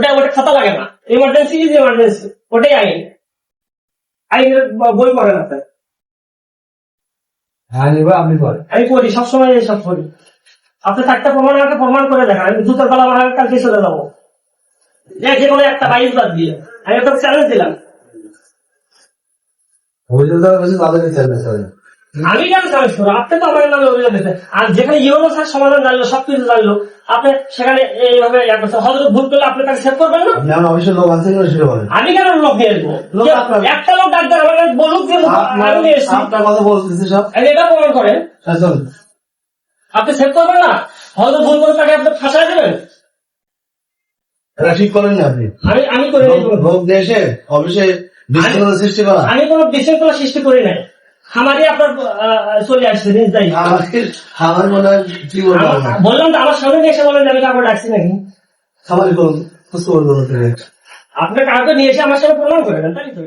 ওটা ওটা খাতা লাগে না। ইমার্জেন্সি ইজ ইমার্জেন্সি ওটাই আইন। আইনের বই পড়েন আপনি হ্যাঁ আপনি আমি পড়ি সবসময় এইসব পড়ি। আপনি থাকতে প্রমাণ আমাকে প্রমাণ করে দেখান আমি জুতোর বেলা আমার কালকে চলে যাব। যে কোনো একটা বাইশ বাদ দিয়ে আমি একটা চ্যালেঞ্জ দিলাম। চ্যালেঞ্জ আমি কেন চ্যালেঞ্জ করব আপনি তো আমার নামে অভিযোগ দিতে আর যেখানে ইউনো স্যার সমাধান জানলো সবকিছু জানলো আপনি সেখানে এইভাবে। হয়তো ভুল করলে আপনি তাকে সেভ করবেন না? আমার লোক সেটা বলেন আমি কেন লোক নিয়ে আসব? একটা লোক ডাক্তার আমাকে বলুক যে আপনার আমি নিয়ে এসছি। আপনার কথা বলতেছি সব। এটা প্রমাণ করেন। শাসন আপনি সেভ করবেন না? হয়তো ভুল করে তাকে আপনি ফাঁসায় দেবেন। এটা ঠিক করেন না আপনি। আমি আমি করে লোক- দিয়ে অফিসে বিশৃঙ্খলা সৃষ্টি করা। আমি কোনো বিশৃঙ্খলা সৃষ্টি করি নাই। খামারি আপনার চলে আসছে যাই মনে হয় আপনার? বললাম তো আমার সামনে এসে বলেন আমি নাকি খামারি বলুন সুস্থ করে দেবো আপনি কাউকে নিয়ে এসে আমার সাথে প্রমাণ করে দেন তাই তো।